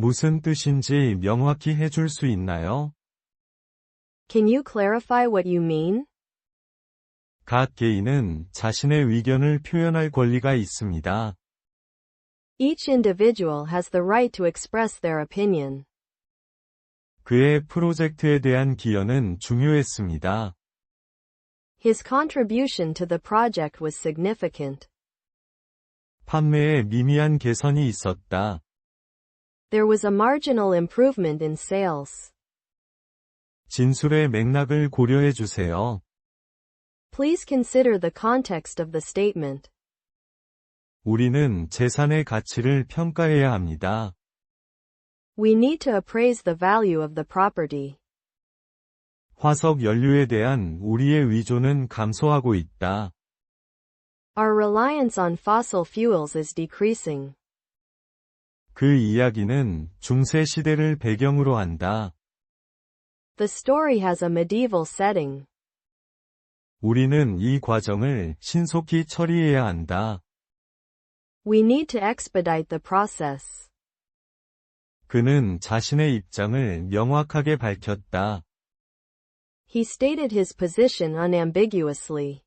무슨 뜻인지 명확히 해줄 수 있나요? Can you clarify what you mean? 각 개인은 자신의 의견을 표현할 권리가 있습니다. Each individual has the right to express their opinion. 그의 프로젝트에 대한 기여는 중요했습니다. His contribution to the project was significant. 판매에 미미한 개선이 있었다. There was a marginal improvement in sales. 진술의 맥락을 고려해 주세요. Please consider the context of the statement. 우리는 재산의 가치를 평가해야 합니다. We need to appraise the value of the property. 화석 연료에 대한 우리의 의존은 감소하고 있다. Our reliance on fossil fuels is decreasing. 그 이야기는 중세 시대를 배경으로 한다. The story has a medieval setting. 우리는 이 과정을 신속히 처리해야 한다. We need to expedite the process. 그는 자신의 입장을 명확하게 밝혔다. He stated his position unambiguously.